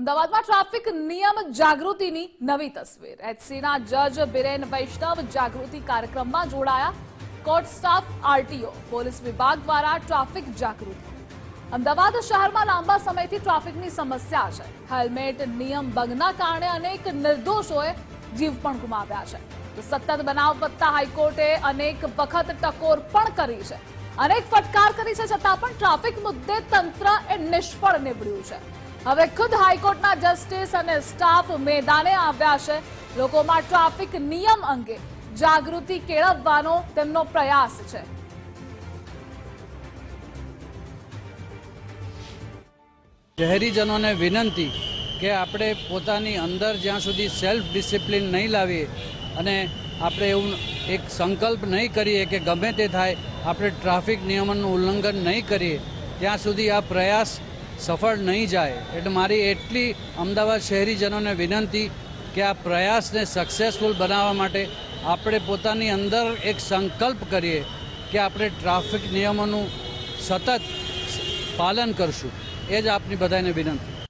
અમદાવાદમાં ટ્રાફિક નિયમ જાગૃતિની નવી તસવીર. એચસીના જજ બિરેન વૈષ્ણવ જાગૃતિ કાર્યક્રમમાં જોડાયા કોર્ટ સ્ટાફ આરટીઓ. પોલીસ વિભાગ દ્વારા ટ્રાફિક જાગૃતિ. અમદાવાદ શહેરમાં લાંબા સમયથી ટ્રાફિકની સમસ્યા છે. હેલ્મેટ, નિયમ ભંગના કારણે અનેક નિર્દોષોએ જીવ પણ ગુમાવ્યા છે. તો સતત બનાવ વધતા હાઈકોર્ટે અનેક વખત ટકોર પણ કરી છે. અનેક ફટકાર કરી છે, છતાં પણ ટ્રાફિક મુદ્દે તંત્ર એ નિષ્ફળ નીવડ્યું છે. હવે ખુદ હાઈકોર્ટના જસ્ટિસ અને સ્ટાફ મેદાને આવ્યા છે. લોકોમાં ટ્રાફિક નિયમ અંગે જાગૃતિ કેળવવાનો તેમનો પ્રયાસ છે. શહેરીજનોને વિનંતી કે આપણે પોતાની અંદર જ્યાં સુધી સેલ્ફ ડિસિપ્લિન નહીં લાવીએ અને આપણે એવું એક સંકલ્પ નહીં કરીએ કે ગમે તે થાય, આપણે ટ્રાફિક નિયમોનું ઉલ્લંઘન નહીં કરીએ, ત્યાં સુધી આ પ્રયાસ સફળ નહીં જાય એટલે મારી એટલી અમદાવાદ શહેરીજનોને વિનંતી કે આ પ્રયાસને સક્સેસફુલ બનાવવા માટે આપણે પોતાની અંદર એક સંકલ્પ કરીએ કે આપણે ટ્રાફિક નિયમોનું સતત પાલન કરશું. એ જ આપની બધાને વિનંતી.